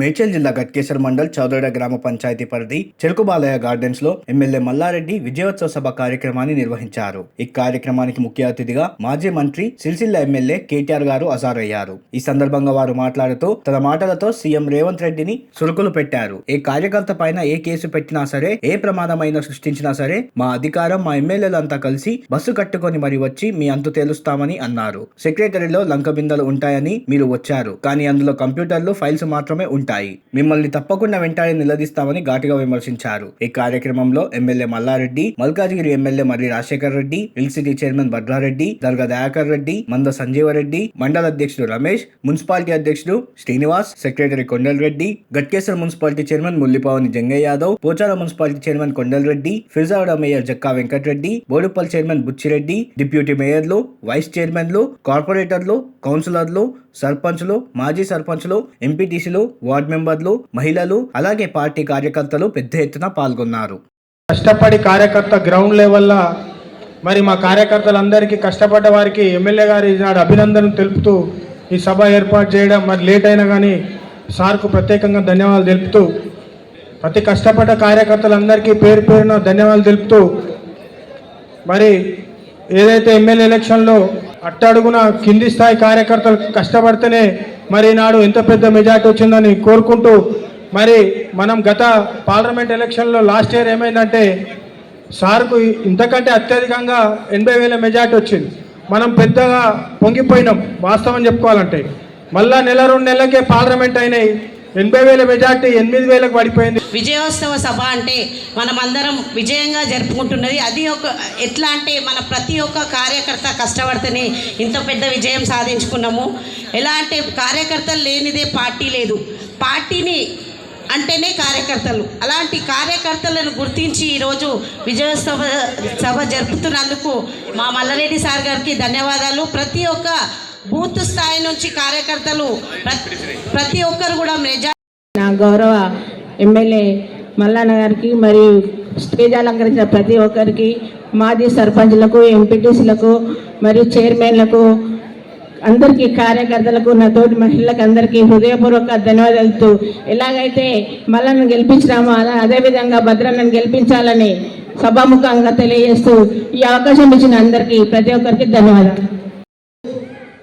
మేడ్చల్ జిల్లా గట్కేశ్వర మండల్ చౌదడ గ్రామ పంచాయతీ పరిధి చెరుకుబాలయ గార్డెన్స్లో ఎమ్మెల్యే మల్లారెడ్డి విజయోత్సవ సభ కార్యక్రమాన్ని నిర్వహించారు. ఈ కార్యక్రమానికి ముఖ్య అతిథిగా మాజీ మంత్రి సిరిసిల్ల ఎమ్మెల్యే కేటీఆర్ గారు హజారయ్యారు. ఈ సందర్భంగా వారు మాట్లాడుతూ తన మాటలతో సీఎం రేవంత్ రెడ్డిని సురుకులు పెట్టారు. ఏ కార్యకర్త పైన ఏ కేసు పెట్టినా సరే ఏ ప్రమాదమైన సృష్టించినా సరే మా అధికారం మా ఎమ్మెల్యేలంతా కలిసి బస్సు కట్టుకొని మరి వచ్చి మీ అంతు తేలుస్తామని అన్నారు. సెక్రటరీలో లంక బిందెలు ఉంటాయని మీరు వచ్చారు. కానీ అందులో కంప్యూటర్లు ఫైల్స్ మాత్రమే ఉంటాయి. మిమ్మల్ని తప్పకుండా వెంటాడి నిలదీస్తామని ఘాటుగా విమర్శించారు. ఈ కార్యక్రమంలో MLA Mallareddy Malkajgiri MLA Marri Rajasekhar Reddy LCT chairman Bhadrareddy Darga Dayakar Reddy Manda Sanjeevareddy మండల అధ్యక్షుడు రమేష్ మున్సిపాలిటీ అధ్యక్షుడు Srinivas secretary Kondal Reddy Ghatkeswara municipality chairman Mullipavani Jangaiah Yadav Pocharam municipality chairman Kondal Reddy Firzawada mayor Jakka Venkatareddy Boduppal chairman Buchireddy deputy మేయర్లు vice చైర్మన్లు కార్పొరేటర్లు కౌన్సిలర్లు సర్పంచ్లు మాజీ సర్పంచ్లు ఎంపీటీసీలు వార్డ్ మెంబర్లు మహిళలు అలాగే పార్టీ కార్యకర్తలు పెద్ద ఎత్తున పాల్గొన్నారు. కష్టపడి కార్యకర్త గ్రౌండ్ లెవెల్లో మరి మా కార్యకర్తలందరికీ కష్టపడ్డ వారికి ఎమ్మెల్యే గారి నాడు అభినందనలు తెలుపుతూ ఈ సభ ఏర్పాటు చేయడం మరి లేట్ అయినా కానీ సార్కు ప్రత్యేకంగా ధన్యవాదాలు తెలుపుతూ ప్రతి కష్టపడ్డ కార్యకర్తలందరికీ పేరు పేరున ధన్యవాదాలు తెలుపుతూ మరి ఏదైతే ఎమ్మెల్యే ఎలక్షన్లో అట్టడుగున కింది స్థాయి కార్యకర్తలు కష్టపడితేనే మరి నాడు ఎంత పెద్ద మెజార్టీ వచ్చిందని కోరుకుంటూ మరి మనం గత పార్లమెంట్ ఎలక్షన్లో లాస్ట్ ఇయర్ ఏమైందంటే సార్కు ఇంతకంటే అత్యధికంగా ఎనభై వేల మెజార్టీ వచ్చింది. మనం పెద్దగా పొంగిపోయినాం వాస్తవం చెప్పుకోవాలంటే. మళ్ళా నెల రెండు నెలలకే పార్లమెంట్ అయినాయి. ఎనభై వేల మెజార్టీ ఎనిమిది వేలకు పడిపోయింది. విజయోత్సవ సభ అంటే మనమందరం విజయంగా జరుపుకుంటున్నది. అది ఒక ఎట్లా అంటే మన ప్రతి ఒక్క కార్యకర్త కష్టపడితేనే ఇంత పెద్ద విజయం సాధించుకున్నాము. ఎలా అంటే కార్యకర్తలు లేనిదే పార్టీ లేదు. పార్టీని అంటేనే కార్యకర్తలు. అలాంటి కార్యకర్తలను గుర్తించి ఈరోజు విజయోత్సవ సభ జరుపుతున్నందుకు మా మల్లారెడ్డి సార్ గారికి ధన్యవాదాలు. ప్రతి ఒక్క బూత్ స్థాయి నుంచి కార్యకర్తలు ప్రతి ఒక్కరు కూడా మెజా నా గౌరవ ఎమ్మెల్యే మల్లాన్న గారికి మరియు స్టేజ్ అలంకరించిన ప్రతి ఒక్కరికి మాజీ సర్పంచ్లకు ఎంపీటీసీలకు మరియు చైర్మన్లకు అందరికీ కార్యకర్తలకు నా తోటి మహిళలకు అందరికీ హృదయపూర్వక ధన్యవాదాలు ఎలాగైతే మల్లన్ను గెలిపించినామో అలా అదేవిధంగా భద్రన్నను గెలిపించాలని సభాముఖంగా తెలియజేస్తూ ఈ అవకాశం ఇచ్చిన అందరికీ ప్రతి ఒక్కరికి ధన్యవాదాలు.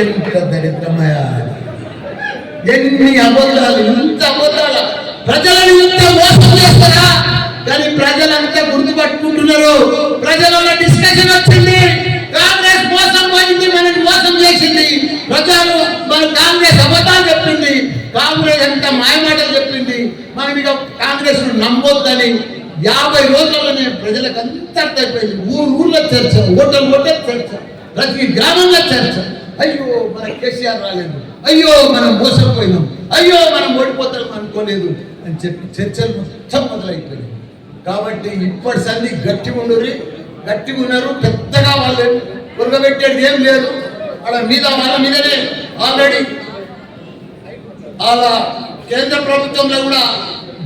ఎంత దరిద్రమయ ఎన్ని అబద్ధాలు ఇంత అబద్ధాలు ప్రజలను ఇంత మోసం చేస్తారా కానీ ప్రజలంతా గుర్తుపట్టుకుంటున్నారు ప్రజల డిస్కషన్ వచ్చింది. కాంగ్రెస్ మోసం పోయింది మనకి మోసం చేసింది. ప్రజలు మన కాంగ్రెస్ కాంగ్రెస్ ఎంత మాయమాటలు చెప్పింది. మనం ఇక కాంగ్రెస్ నమ్మొద్దని యాభై రోజుల్లోనే ప్రజలకు అంత అర్థమైపోయింది. ఊరు ఊర్లో చర్చ ఓటల్ ఓటల్ చర్చ ప్రతి గ్రామంలో చర్చ. అయ్యో మన కేసీఆర్ రాలేదు. అయ్యో మనం మోసపోయినాం. అయ్యో మనం ఓడిపోతాం అనుకోలేదు అని చెప్పి చర్చలు మొత్తం మొదలైపోయింది కాబట్టి ఇప్పటి సంది గట్టిగా ఉండరు గట్టిగా ఉన్నారు. పెద్దగా వాళ్ళు ఉరగబెట్టేది ఏం లేదు. వాళ్ళ మీద వాళ్ళ మీదనే ఆల్రెడీ అలా కేంద్ర ప్రభుత్వంలో కూడా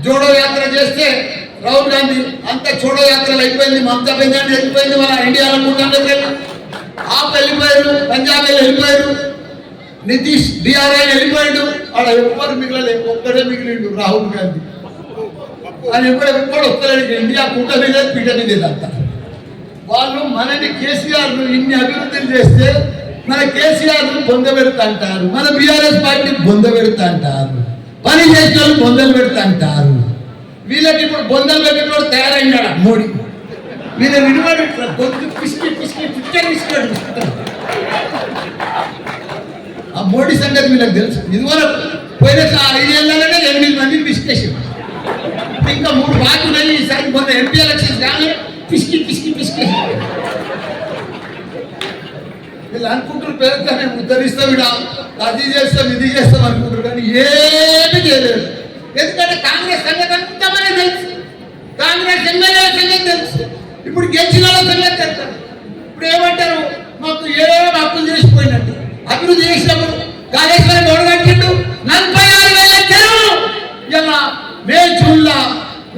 జోడో యాత్ర చేస్తే రాహుల్ గాంధీ అంత జోడో యాత్రలు అయిపోయింది మమతా బెంగాల్ వెళ్ళిపోయింది మన ఇండియాలో కూటమిలోకి వెళ్ళి ఆప్ వెళ్ళిపోయారు పంజాబ్ వెళ్ళిపోయారు నితీష్ డిఆర్ఐ వెళ్ళిపోయాడు అక్కడ ఎవ్వరు మిగిలలేదు ఒక్కడే మిగిలిండు రాహుల్ గాంధీ. అని ఎప్పుడు ఎప్పుడు వస్తలేడు ఇండియా కూటమి లేదు పీటమి లేదు అంత వాళ్ళు మనని కేసీఆర్ ఇన్ని అభివృద్ధులు చేస్తే మన కేసీఆర్ బొంద పెడతా అంటారు. మన బీఆర్ఎస్ పార్టీ బొంద పెడతా అంటారు. పని చేసిన వాళ్ళు బొందలు పెడతా అంటారు. వీళ్ళకి ఇప్పుడు బొందలు పెట్టేటోడు తయారైనాడు? మోడీ. వీళ్ళ విలువడు గొంతు పిసికి పిసికి పిచ్చర్ పిసికాడు ఆ మోడీ సంగతి వీళ్ళకి తెలుసు. ఇదివరకు పోయిన ఐదేళ్ళలోనే ఎనిమిది మందిని పిసికేసి ఇంకా మూడు బాకీ ఉన్నాయి ఈసారి మొన్న ఎంపీ ఎలక్షన్స్ కానీ పిసికి పిసికి పిసికేసి వీళ్ళు అనుకుంటారు పేరుగా మేము ఉద్ధరిస్తాం ఇడ అది చేస్తాం ఇది చేస్తాం అనుకుంటారు కానీ ఏమీ చేయలేదు. ఎందుకంటే కాంగ్రెస్ సంగతి అంతా మనకి తెలుసు. కాంగ్రెస్ ఎమ్మెల్యే సంగతి తెలుసు. ఇప్పుడు గెలిచిన సంగతి తెలుసు. ఇప్పుడు ఏమంటారు? మాకు ఏమో అప్పులు చేసిపోయినట్టు. అభివృద్ధి చేసినప్పుడు కాళేశ్వరం గోడ కట్టిండు నలభై ఆరు వేల చెరువు ఇలా మే జూన్లో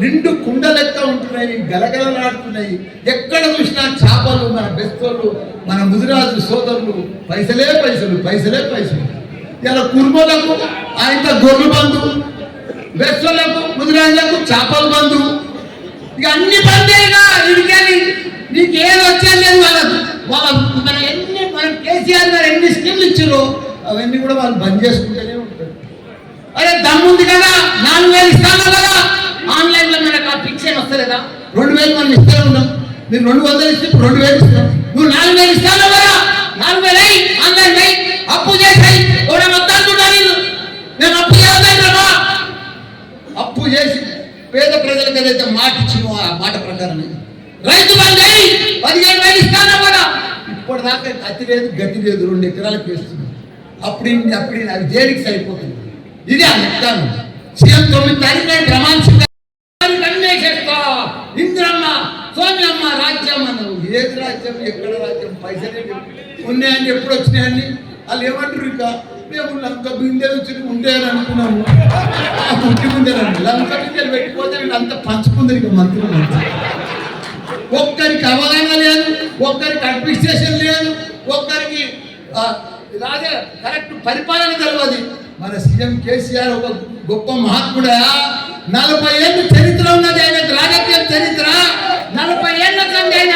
నిండు కుండ లెక్క ఉంటున్నాయి గలగలలాడుతున్నాయి ఎక్కడ చూసినా చేపలు మన బెస్తోళ్ళు మన ముదిరాజు సోదరులు పైసలే పైసలు పైసలే పైసలు. ఇలా కుర్మలకు ఆయన గొర్రెలు బంధు బెస్తోళ్ళకు ముదిరాజులకు చేపల బంధు. ఇక అన్ని బందేగా ఇదికని నీకు వచ్చేది లేదు వాళ్ళకు. వాళ్ళ మన ఎన్ని మనం కేసీఆర్ గారు ఎన్ని స్కీమ్లు ఇచ్చారో అవన్నీ కూడా వాళ్ళు బంద్ చేసుకుంటూనే ఉంటారు. అరే దమ్ముంది కదా నాలుగు వేలు ఇస్తాను కదా ఆన్లైన్లో మనకు ఆ ఫిక్షన్ వస్తలేదా? రెండు వేలు మనం ఇస్తే ఉన్నాం. మీరు రెండు వందలు ఇస్తే రెండు వేలు ఇస్తాం నువ్వు నాలుగు వేలు ఇస్తాను కదా? నాలుగు వేలు అయి ఆన్లైన్ అయి అప్పు చేసాయి. కూడా మొత్తం నేను నేను అప్పు చేస్తాను రా అప్పు చేసి పేద ప్రజలకు ఏదైతే మాట ఇచ్చినో ఆ మాట ప్రకారం రైతు బంధు అయ్యి పదిహేను వేలు ఇస్తాను కూడా ఇప్పటిదాకా అతి లేదు గతి లేదు రెండు ఎకరాలకు వేస్తుంది అప్పుడు అప్పుడు అది దేనికి సరిపోతుంది? ఇది ఆ లెక్కను సీఎం తొమ్మిది తారీఖు ప్రమాణం స్వీకారం అన్నీ చేస్తా ఇంద్రమ్మ రాజ్యం అన్నారు ఏది రాజ్యం? ఎక్కడ రాజ్యం? పైసలే ఉన్నాయని ఎప్పుడు వచ్చినాయని వాళ్ళు ఏమంటారు ఇక? మేము లంక బిందెలు వచ్చి ఉండేది అనుకున్నాము. పుట్టి ఉండేదండి లంక బిందెలు పెట్టిపోతే వీళ్ళంతా పంచుకుంది ఇక మంత్రులు ఒక్కరికి అవగాహన లేదు ఒక్కరికి అడ్మినిస్ట్రేషన్ లేదు ఒక్కరికి రాజే కరెక్ట్ పరిపాలన తెలియదు మన సీఎం కేసీఆర్ ఒక గొప్ప మహాత్ముడా. నలభై ఏళ్ళు చరిత్ర ఉన్నది ఆయన రాజకీయ చరిత్ర నలభై ఏళ్ళ కంటే ఆయన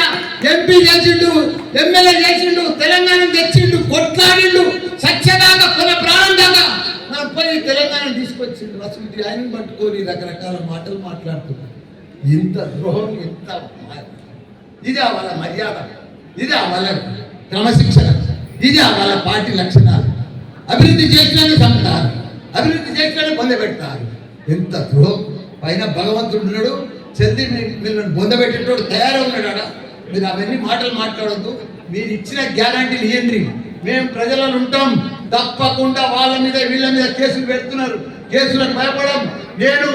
ఎంపీ చేసిండు ఎమ్మెల్యే చేసిండు తెలంగాణ తెచ్చిండు కొట్లాడిండు సత్యదాకా కొన ప్రాణం దాకా మనం పోయి తెలంగాణ తీసుకొచ్చిండు అసలు ఆయన పట్టుకొని రకరకాల మాటలు మాట్లాడుతున్నాడు ఇంత ద్రోహం ఇంత మా- ఇది వాళ్ళ మర్యాద. ఇది వాళ్ళ క్రమశిక్షణ. ఇది వాళ్ళ పార్టీ లక్షణాలు. అభివృద్ధి చేసినాన్ని చంపుతారు అభివృద్ధి చేసినాన్ని పొందబెడతారు ఎంత ద్రోహం. పైన భగవంతుడు ఉన్నాడు చంద్రుని మిమ్మల్ని పొందబెట్టేటోడు తయారై ఉన్నాడు మీరు అవన్నీ మాటలు మాట్లాడొద్దు. మీరు ఇచ్చిన గ్యారంటీలు ఏంటి మేము ప్రజలను ఉంటాం. తప్పకుండా వాళ్ళ మీద వీళ్ళ మీద కేసులు పెడుతున్నారు. కేసులకు భయపడం నేను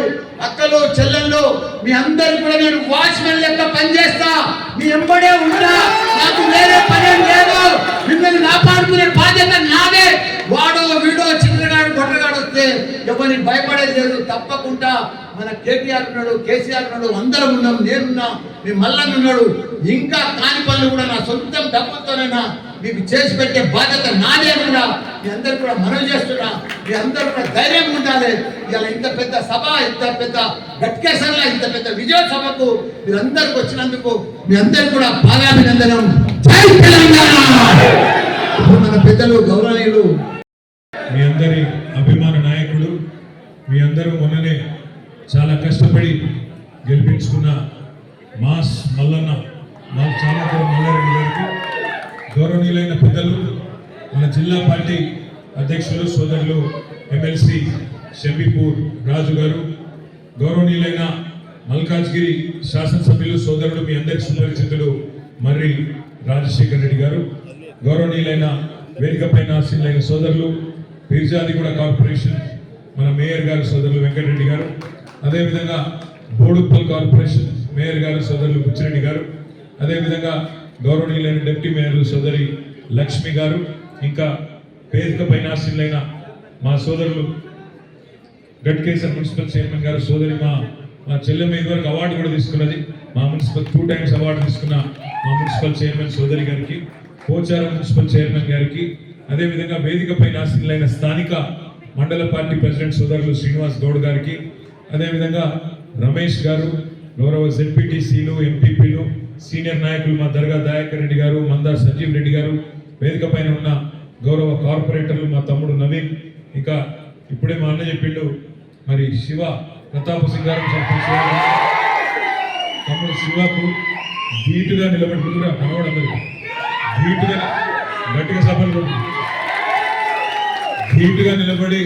అక్కలు చెల్లెళ్ళు మీ అందరు కూడా నేను వాచ్మెన్ లెక్క పనిచేస్తా. మీ ఎంబడే ఉంటా. నాకు వేరే పని లేదు. మిమ్మల్ని కాపాడుకునే బాధ్యత నాదే. వాడో వీడో చిన్నగాడు గొడ్డగాడు వస్తే ఎవరిని భయపడేది లేదు. తప్పకుండా మన కేటీఆర్ ఉన్నాడు కేసీఆర్ ఉన్నాడు అందరం ఉన్నాం నేనున్నా మీ మల్లన్న ఉన్నాడు. ఇంకా కాని పనులు కూడా నా సొంతం డబ్బులతోనైనా మీకు చేసి పెట్టే బాధ్యత నాదే కూడా మీ అందరు కూడా మనవి చేస్తున్నా. మీ అందరూ కూడా ధైర్యం ఉండాలి. ఇలా ఇంత పెద్ద సభ ఇంత పెద్ద గట్కేసర్ల ఇంత పెద్ద విజయ సభకు మీరందరికి వచ్చినందుకు మీ అందరు కూడా పాదాభినందనం. జై తెలంగాణ! మన పెద్దలు గౌరవనీయులు. మీ అందరి అభిమాన నాయకుడు మీ అందరూ మొన్ననే చాలా కష్టపడి గెలిపించుకున్న మాస్ మల్లన్న మా చాలా మల్లారెడ్డి గారికి. గౌరవనీయులైన పెద్దలు మన జిల్లా పార్టీ అధ్యక్షులు సోదరులు ఎమ్మెల్సీ షమీపూర్ రాజు గారు గౌరవనీయులైన మల్కాజ్గిరి శాసనసభ్యులు సోదరుడు మీ అందరి సుపరిచితులు మర్రి రాజశేఖర్ రెడ్డి గారు గౌరవనీయులైన వేదికపై ఆశీనులైన సోదరులు కూడా కార్పొరేషన్ మన మేయర్ గారు సోదరులు వెంకటరెడ్డి గారు అదేవిధంగా బోడుప్పల్ కార్పొరేషన్ మేయర్ గారు సోదరులు బుచ్చిరెడ్డి గారు అదేవిధంగా గౌరవనీయులైన డిప్యూటీ మేయర్ సోదరి లక్ష్మి గారు ఇంకా వేదికపై ఆశీనులైన మా సోదరులు గట్కేసర్ మున్సిపల్ చైర్మన్ గారు సోదరి మా మా చెల్లెమ్మ ఇదివరకు అవార్డు కూడా తీసుకున్నది. మా మున్సిపల్ టూ టైమ్స్ అవార్డు తీసుకున్న మా మున్సిపల్ చైర్మన్ సోదరి గారికి పోచారం మున్సిపల్ చైర్మన్ గారికి అదేవిధంగా వేదికపై నాశనులైన స్థానిక మండల పార్టీ ప్రెసిడెంట్ సోదరులు శ్రీనివాస్ గౌడ్ గారికి అదేవిధంగా రమేష్ గారు గౌరవ జెడ్పీటీసీలు ఎంపీపీలు సీనియర్ నాయకులు మా దర్గా దయాకర్ రెడ్డి గారు మందార్ సంజీవ్ రెడ్డి గారు వేదిక పైన ఉన్న గౌరవ కార్పొరేటర్లు మా తమ్ముడు నవీన్ ఇంకా ఇప్పుడే మా అన్న చెప్పిండు మరి శివ ప్రతాప సింగారం గారు, తమ్ముడు శివకు ధీటుగా నిలబెట్టుకుంటున్నా కనవాడు అందరికి ధీటుగా గట్టిగా సభలు ధీటుగా నిలబడి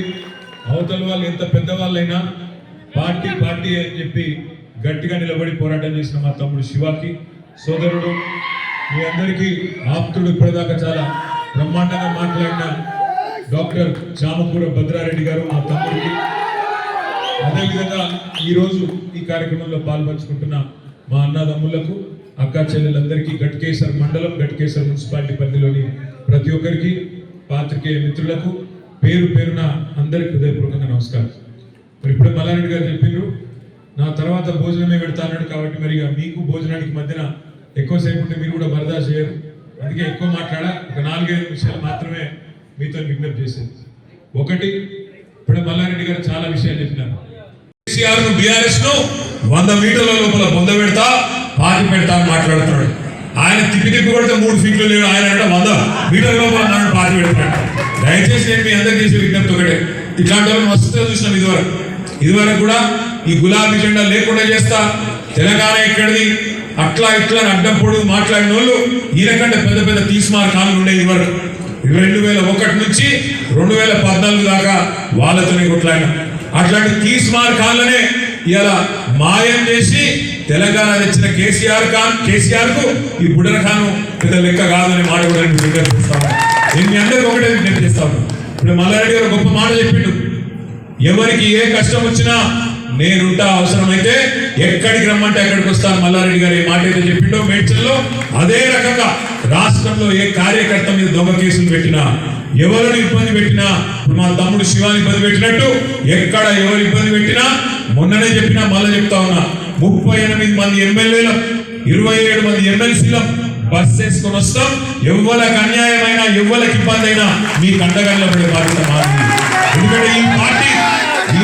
అవతల వాళ్ళు ఎంత పెద్దవాళ్ళైనా పార్టీ పార్టీ అని చెప్పి గట్టిగా నిలబడి పోరాటం చేసిన మా తమ్ముడు శివాకి సోదరుడు మీ అందరికీ ఆప్తుడు ఇప్పటిదాకా చాలా బ్రహ్మాండంగా మాట్లాడిన డాక్టర్ చామకూర భద్రారెడ్డి గారు మా తమ్ముడికి. అదేవిధంగా ఈరోజు ఈ కార్యక్రమంలో పాల్పంచుకుంటున్న మా అన్నదమ్ములకు అక్క చెల్లెలందరికీ గట్కేసర్ మండలం గట్కేసర్ మున్సిపాలిటీ పరిధిలోని ప్రతి ఒక్కరికి పాత్రికేయ మిత్రులకు పేరు పేరున అందరికీ హృదయపూర్వకంగా నమస్కారం. మరి ఇప్పుడే మల్లారెడ్డి గారు చెప్పిండ్రు నా తర్వాత భోజనమే పెడతాన్నాడు కాబట్టి మరి మీకు భోజనానికి మధ్యన ఎక్కువసేపు ఉంటే మీరు కూడా బరదా చేయరు. అందుకే ఎక్కువ మాట్లాడ ఒక నాలుగైదు విషయాలు మాత్రమే మీతో విజ్ఞప్తి చేశాను ఒకటి ఇప్పుడు మల్లారెడ్డి గారు చాలా విషయాలు చెప్పినారు. కేసీఆర్ను బీఆర్ఎస్ను వంద మీటర్ల లోపల బొంద పెడతా పాతి పెడతా అని మాట్లాడుతున్నాడు. ఆయన తిప్పి తిప్పి కొడితే మూడు ఫీట్లు లేడు ఆయన అంటే వంద మీటర్ల లోపల నన్ను పాతి పెడతాడు. దయచేసి నేను మీ అందరికీ చేసే విజ్ఞప్తి ఒకటే. ఇట్లాంటి వాళ్ళు మస్తుగా చూసినాం ఇదివరకు. ఇదివరకు కూడా ఈ గులాబీ జెండా లేకుండా చేస్తా. తెలంగాణ ఎక్కడిది? అట్లా ఇట్లా అని అడ్డం పొడుగు మాట్లాడిన వాళ్ళు ఈయనకంటే పెద్ద పెద్ద తీస్మార్ కాలు ఉండే ఇదివరకు రెండు వేల ఒకటి నుంచి రెండు వేల పద్నాలుగు దాకా వాళ్ళతోనే కొట్లాడిన. అట్లాంటి తీస్మార్ ఖాన్లనే ఇలా మాయం చేసి తెలంగాణ తెచ్చిన కేసీఆర్ ఖాన్ కేసీఆర్కు ఈ బుడర్ ఖాన్ పెద్ద లెక్క కాదని మాట కూడా నేను విజ్ఞప్తిస్తాను నేను మీ అందరికి ఒకటే విజ్ఞప్తి చేస్తాను ఇప్పుడు మల్లారెడ్డి గారు గొప్ప మాట చెప్పిండు. ఎవరికి ఏ కష్టం వచ్చినా నేనుంటా అవసరమైతే ఎక్కడికి రమ్మంటే అక్కడికి వస్తాను. మల్లారెడ్డి గారు ఏ మాట అయితే చెప్పిండో మేడ్చల్లో అదే రకంగా రాష్ట్రంలో ఏ కార్యకర్త మీద దొంగ కేసులు పెట్టినా ఎవరిని ఇబ్బంది పెట్టినా మా తమ్ముడు శివాని ఇబ్బంది పెట్టినట్టు ఎక్కడ ఎవరు ఇబ్బంది పెట్టినా మొన్ననే చెప్పినా మళ్ళీ చెప్తా ఉన్నా ముప్పై ఎనిమిది మంది ఎమ్మెల్యేల ఇరవై ఏడు మంది ఎమ్మెల్సీల బస్ చేసుకొని వస్తాం. ఎవ్వలకు అన్యాయమైనా ఎవ్వలకి ఇబ్బంది అయినా మీ కండగల్లో పడే బాధ్యత మాది ఎందుకంటే ఈ పార్టీ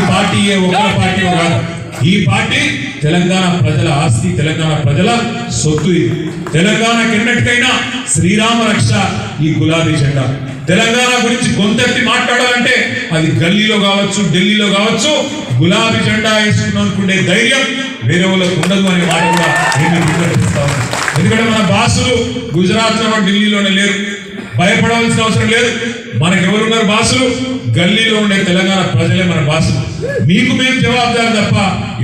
పార్టీ ఏ ఒక్క పార్టీ కాదు. ఈ పార్టీ తెలంగాణ ప్రజల ఆస్తి తెలంగాణ ప్రజల సొత్తు ఇది. తెలంగాణకి ఎన్నటికైనా శ్రీరామ రక్ష ఈ గులాబీ జెండా. తెలంగాణ గురించి గొంతెత్తి మాట్లాడాలంటే అది గల్లీలో కావచ్చు ఢిల్లీలో కావచ్చు గులాబీ జెండా వేసుకుని అనుకునే ధైర్యం వేరే వాళ్ళకు ఉండదు అనే మాట కూడా నేను. ఎందుకంటే మన బాసులు గుజరాత్లో ఢిల్లీలోనే లేరు. భయపడవలసిన అవసరం లేదు. మనకు ఎవరున్నారు బాసులు? గల్లీలో ఉండే తెలంగాణ ప్రజలే మన భాష మీకు మేము జవాబుదారు తప్ప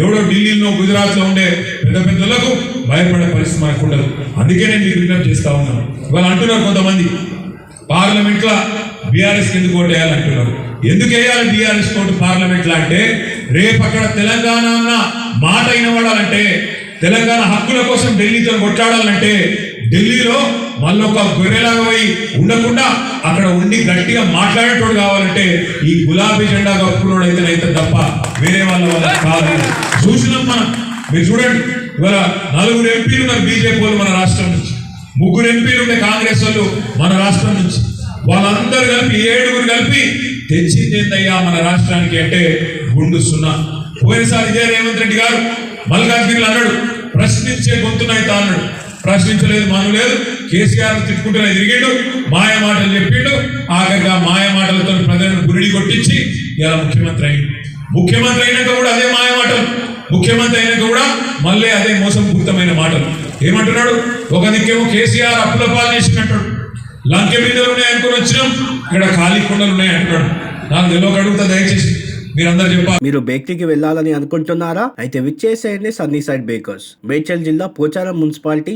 ఎవడో ఢిల్లీలో గుజరాత్లో ఉండే పెద్ద పెద్దలకు భయపడే పరిస్థితి మనకు ఉండదు. అందుకే నేను మీకు విజ్ఞప్తి చేస్తా ఉన్నాను. ఇవాళ అంటున్నారు కొంతమంది. పార్లమెంట్లో బీఆర్ఎస్ ఎందుకు ఓటు వేయాలంటున్నారు ఎందుకు వేయాలి బీఆర్ఎస్ ఓటు పార్లమెంట్లో అంటే రేపు అక్కడ తెలంగాణ అన్న మాట వినబడాలంటే తెలంగాణ హక్కుల కోసం ఢిల్లీతో కొట్లాడాలంటే ఢిల్లీలో మళ్ళొక గొర్రెలాగా పోయి ఉండకుండా అక్కడ ఉండి గట్టిగా మాట్లాడేటోడు కావాలంటే ఈ గులాబీ జెండా కప్పుకున్నాడు అయితేనైతే తప్ప వేరే వాళ్ళ వల్ల కాదు. చూసినాం మనం మీరు చూడండి. ఇవాళ నలుగురు ఎంపీలు ఉన్నారు బీజేపీ వాళ్ళు మన రాష్ట్రం నుంచి. ముగ్గురు ఎంపీలు ఉండే కాంగ్రెస్ వాళ్ళు మన రాష్ట్రం నుంచి. వాళ్ళందరూ కలిపి ఏడుగురు కలిపి తెచ్చింది ఏందయ్యా మన రాష్ట్రానికి అంటే గుండు సున్నా. పోయినసారి ఇదే రేవంత్ రెడ్డి గారు మల్కాజ్గిరిలో అన్నాడు ప్రశ్నించే గొంతునైతే అన్నాడు. ప్రశ్నించలేదు మనం లేదు కేసీఆర్ తిట్టుకుంటూనే తిరిగిండు మాయ మాటలు చెప్పిండు. ఆఖరిగా మాయ మాటలతో ప్రజలను గురిడి కొట్టించి ఇలా ముఖ్యమంత్రి అయింది ముఖ్యమంత్రి అయినాక కూడా అదే మాయ మాటలు. ముఖ్యమంత్రి అయినాక కూడా మళ్ళీ అదే మోసంపూరితమైన మాటలు. ఏమంటున్నాడు? ఒక దిక్కేమో కేసీఆర్ అప్పుల పాలు చేసినట్టాడు లంకె బిందెలు ఉన్నాయి అనుకుని వచ్చినాం. ఇక్కడ ఖాళీ కొండలు ఉన్నాయి అంటున్నాడు. నాకు తెలియక అడుగుతా దయచేసి మీరందరూ మీరు బేకరీకి వెళ్ళాలని అనుకుంటున్నారా? అయితే విచ్చేసేయండి సన్నీ సైడ్ బేకర్స్. మేడ్చల్ జిల్లా Pocharam municipality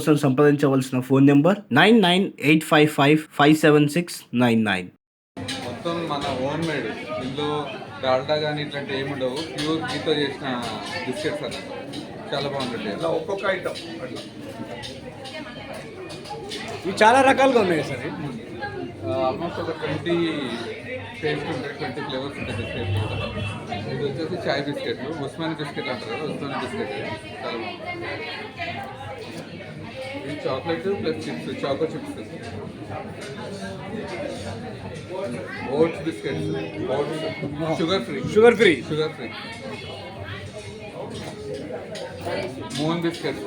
సంప్రదించవలసిన phone number nine nine eight five five five seven six nine nine. మొత్తం మన హోమ్ మేడ్. ఇందులో డాల్డా కానీ ఇట్లాంటి ఏమి ఉండవు. ప్యూర్ గీతో చేసిన బిస్కెట్స్ అన్నమాట చాలా బాగుంటుంది. అలా ఒక్కొక్క ఐటమ్. అట్లా ఇవి చాలా రకాలుగా ఉన్నాయి సార్. ఆల్మోస్ట్ ఒక ట్వంటీ టేస్ట్ ఉంటాయి. ట్వంటీ ఫ్లేవర్స్ ఉంటాయి బిస్కెట్లు కూడా. ఇది వచ్చేసి చాయ్ బిస్కెట్లు. ఉస్మాని బిస్కెట్ అంటారు కదా ఉస్మాని బిస్కెట్. చాలా బాగుంటుంది. ఇది chocolate plus chips choco chips. Oats biscuits oats sugar free. Sugar free. Sugar free. Moon biscuits.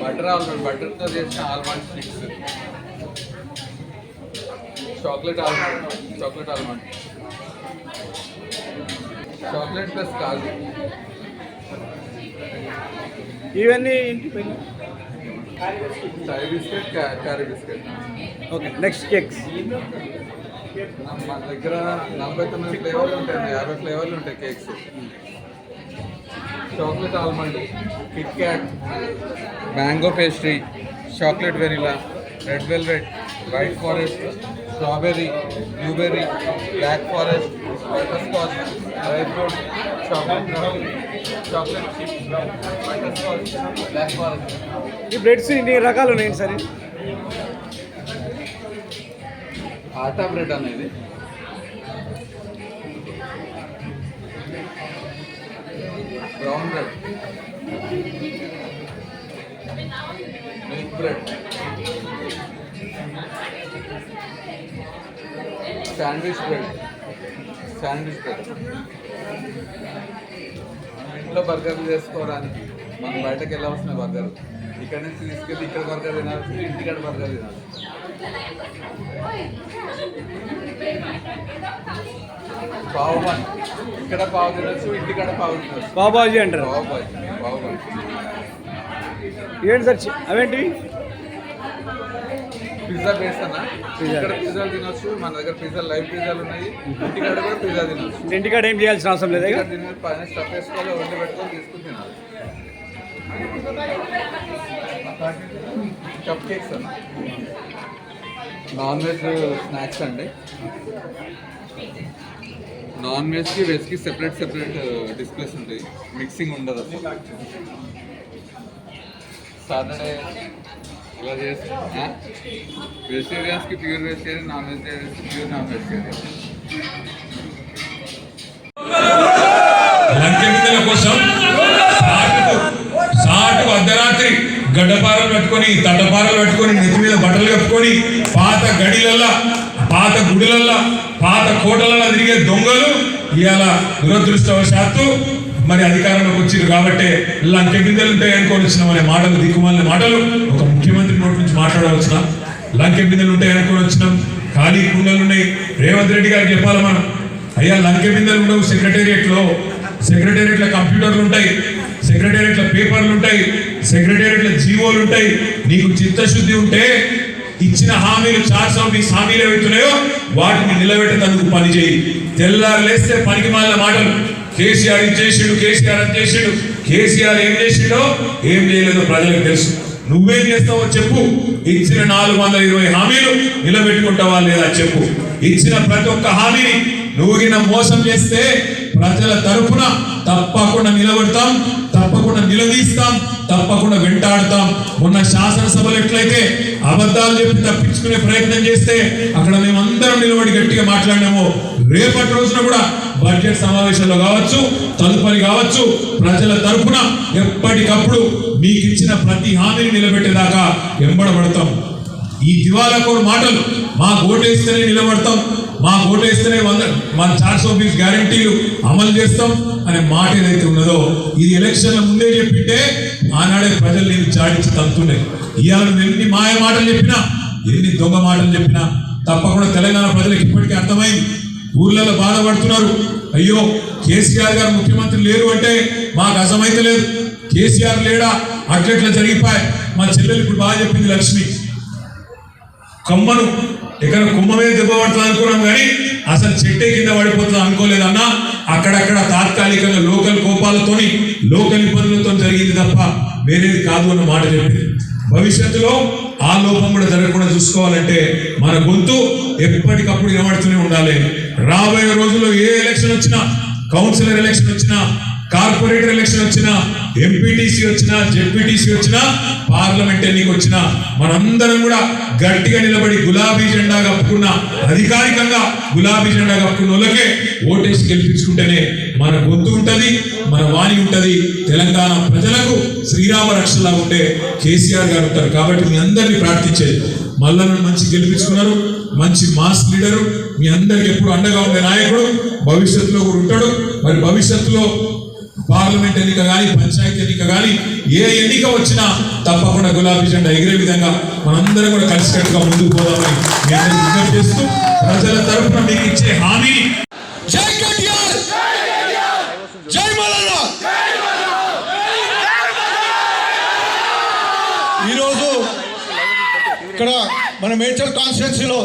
Butter almond బటర్తో చేసిన almond sticks chocolate almond chocolate almond chocolate plus కాజు. ఇవన్నీ ఏంటి? చాయ్ బిస్కెట్ క్యా- క్యారీ బిస్కెట్ ఓకే నెక్స్ట్ కేక్స్ మన దగ్గర నలభై తొమ్మిది ఫ్లేవర్లు ఉంటాయి యాభై ఫ్లేవర్లు ఉంటాయి cakes chocolate almond KitKat mango pastry chocolate vanilla red velvet white forest strawberry blueberry black forest butter scotch dry fruit black ఈ బ్రెడ్స్ ఇన్ని రకాలు ఉన్నాయి సరే? ఆటా బ్రెడ్ అనేది brown bread. Milk bread. Sandwich bread. Sandwich bread. ఇంట్లో బర్గర్లు చేసుకోవడానికి. మనం బయటకు వెళ్ళవలసిన బర్గర్. ఇక్కడ నుంచి తీసుకెళ్ళి ఇక్కడ బర్గర్ తినాల్సి ఇంటికాడ బర్గర్ తినాలి పావు బన్ ఇక్కడ పావు తినచ్చు ఇంటికాడ పావు తినచ్చు. బాబాజీ అంటారు పావు బాయ్ పావు బాయ్ ఏంటి సార్ అవేంటివి? పిజ్జా బేస్ అన్న. ఇక్కడ పిజ్జాలు తినొచ్చు. మన దగ్గర పిజ్జా లైవ్ పిజ్జాలు ఉన్నాయి. ఇంటికాడ కూడా పిజ్జా తినొచ్చు. ఇంటికాడ ఏం చేయాల్సిన అవసరం లేదా ఇక్కడ తినే పైన స్టఫ్ వేసుకోవాలి వండి పెట్టుకొని తీసుకుని తినాలి. కప్ కేక్స్ అన్న. నాన్ వెజ్ స్నాక్స్ అండి నాన్ వెజ్కి వెజ్కి సెపరేట్ సెపరేట్ డిస్ప్లేస్ ఉంటాయి. మిక్సింగ్ ఉండదు అసలు. సాటర్డే అలా చేస్తే? వెజిటేరియన్స్కి ప్యూర్ వెజిటేరియన్ నాన్ వెజిటేరియన్స్కి ప్యూర్ నాన్ వెజిటేరియన్. లంకెమిద్దల కోసం సాటుకు అర్ధరాత్రి గడ్డపారలు పెట్టుకొని తడ్డపారలు పెట్టుకొని నెత్తి మీద బట్టలు కప్పుకొని పాత గడిలల్లా పాత గుడిలల్లా పాత కోటలల్లా తిరిగే దొంగలు ఇవాళ దురదృష్టవశాత్తు మరి అధికారంలోకి వచ్చింది కాబట్టి లంకె బిందెలు ఉంటాయి అనుకోని వచ్చిన అనే మాటలు దిక్కుమాలిన మాటలు ఒక ముఖ్యమంత్రి నోటి నుంచి మాట్లాడవలసిన లంక బిందెలు ఉంటాయి అనుకోని వచ్చినాం ఖాళీ కుండలు ఉన్నాయి. రేవంత్ రెడ్డి గారికి చెప్పాలి మనం? అయ్యా లంకె బిందెలు ఉండవు సెక్రటేరియట్లో. సెక్రటేరియట్లో కంప్యూటర్లు ఉంటాయి. సెక్రటేరియట్లో పేపర్లు ఉంటాయి. సెక్రటేరియట్లో జీవోలు ఉంటాయి. నీకు చిత్తశుద్ధి ఉంటే ఇచ్చిన హామీలు చార్ మీ హామీలు ఏవైతున్నాయో వాటిని నిలబెట్టేందుకు పని చేయి తెల్లారు లేస్తే పనికి మాలిన మాటలు. కేసీఆర్ ఇది చేసిండు కేసీఆర్ అది చేసిండు. కేసీఆర్ ఏం చేసిండో ఏం చేయలేదో ప్రజలకు తెలుసు. నువ్వేం చేస్తావో చెప్పు. ఇచ్చిన నాలుగు వందల ఇరవై హామీలు నిలబెట్టుకుంటావా లేదా చెప్పు. ఇచ్చిన ప్రతి ఒక్క హామీని నువ్వుగిన మోసం చేస్తే ప్రజల తరపున తప్పకుండా నిలబడతాం తప్పకుండా నిలదీస్తాం తప్పకుండా వెంటాడతాం. మొన్న శాసనసభలు ఎట్లయితే అబద్ధాలు చెప్పి తప్పించుకునే ప్రయత్నం చేస్తే అక్కడ మేమందరం నిలబడి గట్టిగా మాట్లాడినామో రేపటి రోజున కూడా బడ్జెట్ సమావేశంలో కావచ్చు తదుపరి కావచ్చు ప్రజల తరపున ఎప్పటికప్పుడు మీకు ఇచ్చిన ప్రతి హామీని నిలబెట్టేదాకా వెంబడబడతాం. ఈ దివాలాకోరు మాటలు మా ఓటేస్తేనే నిలబడతాం మా ఓటేస్తేనే వంద మన చార్ ఆఫీస్ గ్యారంటీలు అమలు చేస్తాం అనే మాట ఏదైతే ఉన్నదో ఇది ఎలక్షన్ల ముందే చెప్పింటే ఆనాడే ప్రజలు నేను చాటించి తంతున్నాయి ఇవాళ ఎన్ని మాయ మాటలు చెప్పినా ఎన్ని దొంగ మాటలు చెప్పినా తప్పకుండా తెలంగాణ ప్రజలకు ఇప్పటికీ అర్థమైంది. ఊర్లలో బాధపడుతున్నారు. అయ్యో కేసీఆర్ గారు ముఖ్యమంత్రి లేరు అంటే మాకు అర్థమైతే లేదు. కేసీఆర్ లేడా? అట్లెట్లా జరిగిపోయి? మా చెల్లెలు ఇప్పుడు బాగా చెప్పింది లక్ష్మి. కొమ్మను ఇక్కడ కుమ్మమే దెబ్బ పడుతుంది అనుకున్నాం కానీ అసలు చెట్టే కింద పడిపోతుంది అనుకోలేదన్నా అక్కడక్కడ తాత్కాలికంగా లోకల్ కోపాలతోని లోకల్ ఇబ్బందులతో జరిగింది తప్ప వేరేది కాదు అన్న మాట చెప్పింది. భవిష్యత్తులో ఆ లోపం కూడా జరగకుండా చూసుకోవాలంటే మన గొంతు ఎప్పటికప్పుడు నిలబడుతూనే ఉండాలి. రాబోయే రోజుల్లో ఏ ఎలక్షన్ వచ్చినా కౌన్సిలర్ ఎలక్షన్ వచ్చినా కార్పొరేటర్ ఎలక్షన్ వచ్చినా ఎంపీటీసీ వచ్చినా జెడ్పీటీసీ వచ్చినా పార్లమెంట్ ఎన్నిక వచ్చినా మనందరం కూడా గట్టిగా నిలబడి గులాబీ జెండా కప్పుకున్న అధికారికంగా గులాబీ జెండా కప్పుకున్న వాళ్ళకే ఓటేసి గెలిపించుకుంటేనే మన గొంతు ఉంటుంది మన వాణి ఉంటుంది. తెలంగాణ ప్రజలకు శ్రీరామ రక్షలా ఉంటే కేసీఆర్ గారు ఉంటారు. కాబట్టి మీ అందరినీ ప్రార్థించేది మల్లన్న మంచి గెలిపించుకున్నారు మంచి మాస్ లీడరు మీ అందరికి ఎప్పుడు అండగా ఉండే నాయకుడు భవిష్యత్తులో కూడా ఉంటాడు. మరి భవిష్యత్తులో పార్లమెంట్ ఎన్నిక కానీ పంచాయతీ ఎన్నిక కానీ ఏ ఎన్నిక వచ్చినా తప్పకుండా గులాబీ జెండా ఎగిరే విధంగా మనందరం కూడా కలిసికట్టుగా ముందుకు పోదామని నేను విజ్ఞప్తి చేస్తూ ప్రజల తరపున మీకు ఇచ్చే హామీ జై కేటీఆర్ జై మల్లన్న ఈరోజు ఇక్కడ మన మేడ్చల్ కాన్స్టిట్యున్సీలో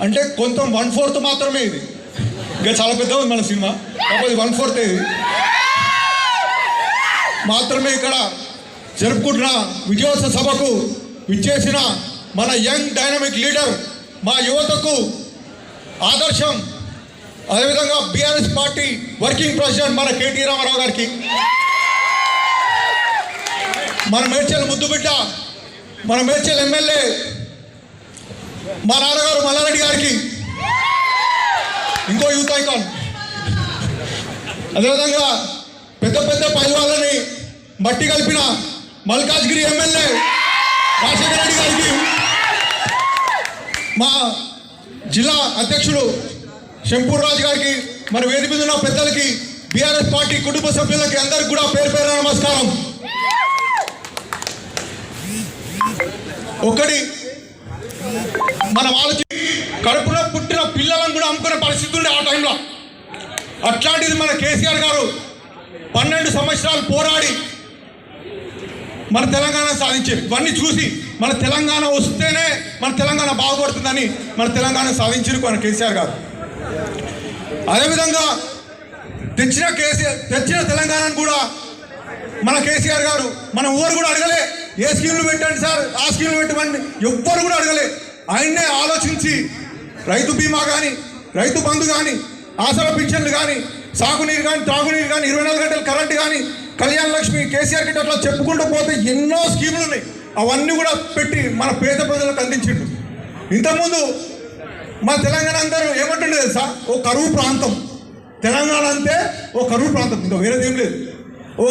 అంటే కొంత వన్ ఫోర్త్ మాత్రమే ఇది. ఇంకా చాలా పెద్ద ఉంది మన సినిమా. కాకపోతే వన్ ఫోర్త్ ఇది. మాత్రమే ఇక్కడ జరుపుకుంటున్న విజయోత్సవ సభకు విచ్చేసిన మన యంగ్ డైనమిక్ లీడర్ మా యువతకు ఆదర్శం. అదేవిధంగా బీఆర్ఎస్ పార్టీ వర్కింగ్ ప్రెసిడెంట్ మన కేటీ రామారావు గారికి. మన మేడ్చల్ ముద్దుబిడ్డ మన మేడ్చల్ ఎమ్మెల్యే మా నాన్నగారు మల్లారెడ్డి గారికి. ఇంకో యూత్ ఐకాన్. అదేవిధంగా పెద్ద పెద్ద పైవాళ్ళని మట్టి కలిపిన మల్కాజ్గిరి ఎమ్మెల్యే రాజశేఖర రెడ్డి గారికి మా జిల్లా అధ్యక్షుడు శంపూర్ రాజు గారికి మన వేది మీద ఉన్న పెద్దలకి బీఆర్ఎస్ పార్టీ కుటుంబ సభ్యులకి అందరికి కూడా పేరు పేరు నమస్కారం. ఒకటి మనం ఆలోచి కడుపులో పుట్టిన పిల్లలను కూడా అమ్ముకునే పరిస్థితి ఉండే ఆ టైంలో. అట్లాంటిది మన కేసీఆర్ గారు పన్నెండు సంవత్సరాలు పోరాడి మన తెలంగాణ సాధించారు. ఇవన్నీ చూసి మన తెలంగాణ వస్తేనే మన తెలంగాణ బాగుపడుతుందని మన తెలంగాణ సాధించారు మన కేసీఆర్ గారు. అదేవిధంగా తెచ్చిన కేసీఆర్ తెచ్చిన తెలంగాణను కూడా మన కేసీఆర్ గారు మన ఊరు కూడా అడగలే. ఏ స్కీమ్లు పెట్టండి సార్? ఆ స్కీమ్లు పెట్టమండి ఎవ్వరు కూడా అడగలే. ఆయన్నే ఆలోచించి రైతు బీమా కానీ రైతు బంధు కానీ ఆసరా పింఛన్లు కానీ సాగునీరు కానీ తాగునీరు కానీ ఇరవై నాలుగు గంటలు కరెంట్ కానీ కళ్యాణ లక్ష్మి కేసీఆర్ గిట్ట అట్లా చెప్పుకుంటూ పోతే ఎన్నో స్కీములు ఉన్నాయి. అవన్నీ కూడా పెట్టి మన పేద ప్రజలకు అందించిండు ఇంతకుముందు మా తెలంగాణ అందరూ ఏమంటుండే తెలుసా? ఓ కరువు ప్రాంతం. తెలంగాణ అంతే ఓ కరువు ప్రాంతం. ఇంకా వేరేది ఏం లేదు. ఓ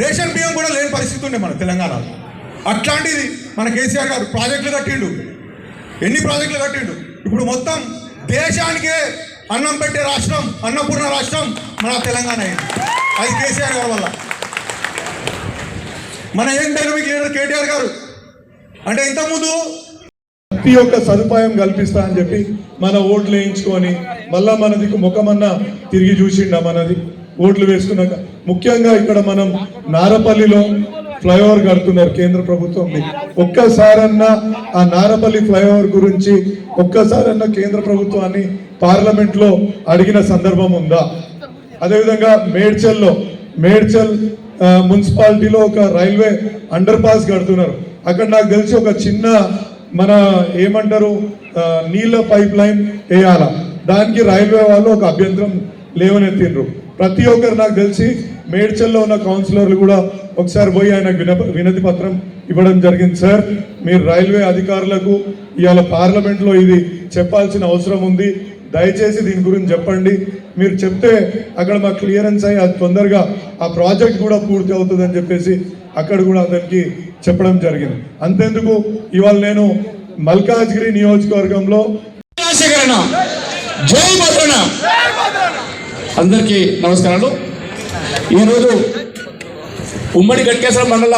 రేషన్ బియ్యం కూడా లేని పరిస్థితి ఉండే మన తెలంగాణలో. అట్లాంటిది మన కేసీఆర్ గారు ప్రాజెక్టులు కట్టిండు. ఎన్ని ప్రాజెక్టులు కట్టిండు? ఇప్పుడు మొత్తం దేశానికే అన్నం పెట్టే రాష్ట్రం అన్నపూర్ణ రాష్ట్రం మన తెలంగాణ అయింది. అది కేసీఆర్ గారి వల్ల. మన ఏం డైనమిక్ లీడర్ కేటీఆర్ గారు. అంటే ఇంతకుముందు ప్రతి ఒక్క సదుపాయం కల్పిస్తా అని చెప్పి మన ఓట్లు వేయించుకొని మళ్ళా మనది ముఖమన్నా తిరిగి చూసిండ మనది? ఓట్లు వేసుకున్నాక. ముఖ్యంగా ఇక్కడ మనం నారపల్లిలో ఫ్లైఓవర్ కడుతున్నారు కేంద్ర ప్రభుత్వం. ఒక్కసారన్నా ఆ నారపల్లి ఫ్లైఓవర్ గురించి ఒక్కసారన్నా కేంద్ర ప్రభుత్వాన్ని పార్లమెంట్లో అడిగిన సందర్భం ఉందా? అదేవిధంగా మేడ్చల్లో మేడ్చల్ మున్సిపాలిటీలో ఒక రైల్వే అండర్ పాస్ కడుతున్నారు. అక్కడ నాకు తెలిసి ఒక చిన్న మన ఏమంటారు నీళ్ళ పైప్ లైన్ వేయాల? దానికి రైల్వే వాళ్ళు ఒక అభ్యంతరం లేవనెత్తిండ్రు. ప్రతి ఒక్కరు నాకు తెలిసి మేడ్చల్లో ఉన్న కౌన్సిలర్లు కూడా ఒకసారి పోయి ఆయన విన వినతి పత్రం ఇవ్వడం జరిగింది. సార్ మీరు రైల్వే అధికారులకు ఇవాళ పార్లమెంట్లో ఇది చెప్పాల్సిన అవసరం ఉంది. దయచేసి దీని గురించి చెప్పండి. మీరు చెప్తే అక్కడ మాకు క్లియరెన్స్ అయ్యి అది తొందరగా ఆ ప్రాజెక్ట్ కూడా పూర్తి అవుతుందని చెప్పేసి అక్కడ కూడా అతనికి చెప్పడం జరిగింది. అంతెందుకు? ఇవాళ నేను మల్కాజ్గిరి నియోజకవర్గంలో జై అందరికీ నమస్కారాలు. ఈరోజు ఉమ్మడి గట్కేశ్వరం మండల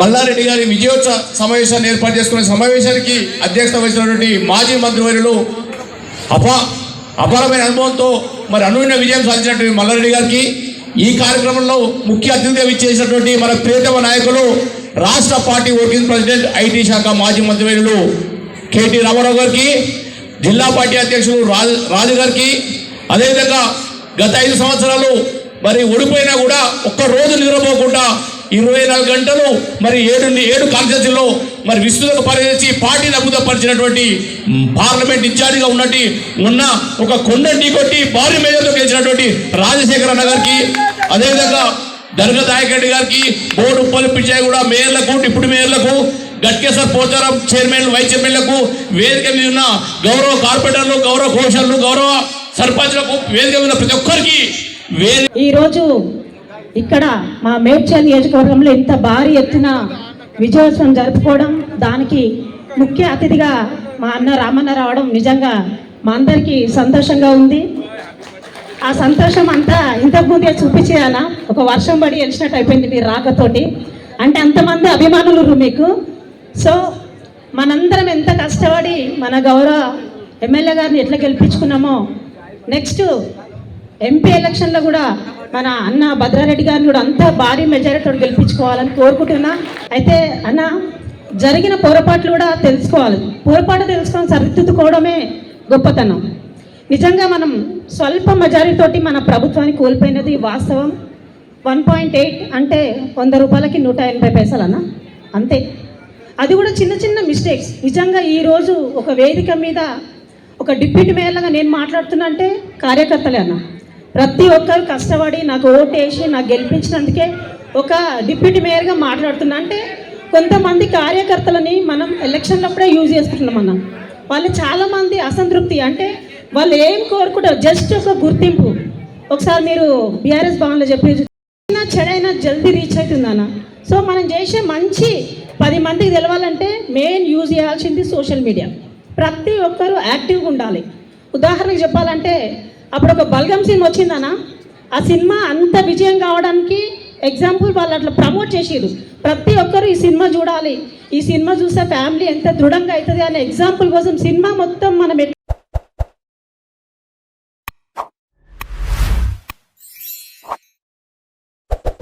మల్లారెడ్డి గారి విజయోత్సవ సమావేశాన్ని ఏర్పాటు చేసుకునే సమావేశానికి అధ్యక్షత వహించినటువంటి మాజీ మంత్రివర్యులు అపా అపారమైన అనుభవంతో మరి అనూన్య విజయం సాధించినటువంటి మల్లారెడ్డి గారికి ఈ కార్యక్రమంలో ముఖ్య అతిథిగా విచ్చేసినటువంటి మన ప్రియతమ నాయకులు రాష్ట్ర పార్టీ వర్కింగ్ ప్రెసిడెంట్ ఐటీ శాఖ మాజీ మంత్రివర్యులు కేటీ రామారావు గారికి జిల్లా పార్టీ అధ్యక్షులు రాజు గారికి అదేవిధంగా గత ఐదు సంవత్సరాలు మరి ఓడిపోయినా కూడా ఒక్క రోజు నిద్రపోకుండా ఇరవై నాలుగు గంటలు మరి ఏడు ఏడు కాన్స్టిట్యూన్సీలో మరి విస్తృతంగా పర్యటించి పార్టీని అభివృద్ధపరిచినటువంటి పార్లమెంట్ ఇన్ఛార్జిగా ఉన్నట్టు ఉన్న ఒక కొండ కొట్టి భారీ మేజర్తో గెలిచినటువంటి రాజశేఖర అన్న గారికి అదేవిధంగా దర్గా దాయకరెడ్డి గారికి బోర్డు ఉప్పలు పిచ్చాయి కూడా మేయర్లకు డిప్యూటీ మేయర్లకు గట్కేశ్వర్ పోచారం చైర్మన్ వైస్ చైర్మన్లకు వేదిక మీద ఉన్న గౌరవ కార్పొరేటర్లు గౌరవ కోషర్లు గౌరవ సర్పంచులకు వేదిక ఉన్న ప్రతి ఒక్కరికి ఈరోజు ఇక్కడ మా మేడ్చల్ నియోజకవర్గంలో ఇంత భారీ ఎత్తున విజయోత్సవం జరుపుకోవడం దానికి ముఖ్య అతిథిగా మా అన్న రామన్న రావడం నిజంగా మా అందరికీ సంతోషంగా ఉంది. ఆ సంతోషం అంతా ఇంతకుముందే చూపించేయాలా ఒక వర్షం పడి వెళ్ళినట్టు అయిపోయింది మీరు రాకతోటి. అంటే అంతమంది అభిమానులు మీకు. సో మనందరం ఎంత కష్టపడి మన గౌరవ ఎమ్మెల్యే గారిని ఎట్లా గెలిపించుకున్నామో నెక్స్ట్ ఎంపీ ఎలక్షన్లో కూడా మన అన్న భద్రారెడ్డి గారిని కూడా అంత భారీ మెజారిటీ గెలిపించుకోవాలని కోరుకుంటున్నా. అయితే అన్న జరిగిన పొరపాట్లు కూడా తెలుసుకోవాలి. పొరపాటు తెలుసుకొని సరిదిద్దుకోవడమే గొప్పతనం. నిజంగా మనం స్వల్ప మెజారిటీతోటి మన ప్రభుత్వాన్ని కోల్పోయినది వాస్తవం. వన్ పాయింట్ ఎయిట్ అంటే వంద రూపాయలకి నూట ఎనభై పైసలు అన్న. అంతే. అది కూడా చిన్న చిన్న మిస్టేక్స్ నిజంగా ఈరోజు ఒక వేదిక మీద ఒక డిప్యూటీ మేయర్గా నేను మాట్లాడుతున్నా అంటే కార్యకర్తలే అన్న. ప్రతి ఒక్కరు కష్టపడి నాకు ఓటు వేసి నాకు గెలిపించినందుకే ఒక డిప్యూటీ మేయర్గా మాట్లాడుతున్నా. అంటే కొంతమంది కార్యకర్తలని మనం ఎలక్షన్లప్పుడే యూజ్ చేస్తున్నాం అన్న. వాళ్ళు చాలామంది అసంతృప్తి. అంటే వాళ్ళు ఏం కోరుకుంటారు జస్ట్ ఒక గుర్తింపు. ఒకసారి మీరు బీఆర్ఎస్ భవన్లో చెప్పి చిన్న చెడైనా జల్దీ రీచ్ అవుతుందన్న సో మనం చేసే మంచి పది మందికి తెలవాలంటే మెయిన్ యూజ్ చేయాల్సింది సోషల్ మీడియా. ప్రతి ఒక్కరూ యాక్టివ్గా ఉండాలి. ఉదాహరణకు చెప్పాలంటే అప్పుడు ఒక బల్గం సినిమా వచ్చిందన్న. ఆ సినిమా అంత విజయం కావడానికి ఎగ్జాంపుల్ వాళ్ళు అట్లా ప్రమోట్ చేసిరు ప్రతి ఒక్కరు ఈ సినిమా చూడాలి. ఈ సినిమా చూస్తే ఫ్యామిలీ ఎంత దృఢంగా అవుతుంది అనే ఎగ్జాంపుల్ కోసం సినిమా మొత్తం మనం